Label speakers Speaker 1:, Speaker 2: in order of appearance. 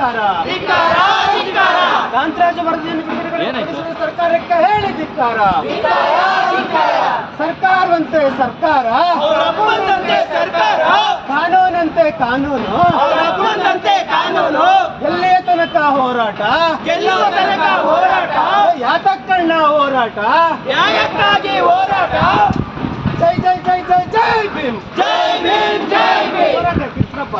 Speaker 1: ಹೇಳಿದಿದ್ದಾರ ಕಾಂತರಾಜ ವರದಿಯನ್ನು ಸರ್ಕಾರಕ್ಕೆ ಸರ್ಕಾರಕ್ಕೆ ಧಿಕ್ಕಾರ. ಸರ್ಕಾರವಂತೆ ಸರ್ಕಾರ.
Speaker 2: ಸರ್ಕಾರ.
Speaker 1: ಕಾನೂನಂತೆ ಕಾನೂನು.
Speaker 2: ಕಾನೂನು.
Speaker 1: ಎಲ್ಲಿಯ ತನಕ ಹೋರಾಟ.
Speaker 2: ಗೆಲ್ಲುವ ತನಕ ಹೋರಾಟ.
Speaker 1: ಯಾತಕ್ಕಣ್ಣ ಹೋರಾಟ.
Speaker 2: ಯಾತಕ್ಕಾಗಿ ಹೋರಾಟ?
Speaker 1: ಜೈ ಜೈ ಜೈ ಜೈ ಜೈ ಭೀಮ್.
Speaker 2: ಜೈ ಭೀಮ್ ಜೈ ಭೀಮ್.
Speaker 1: ಹೋರಾಟ ಕೃಷ್ಣಪ್ಪ.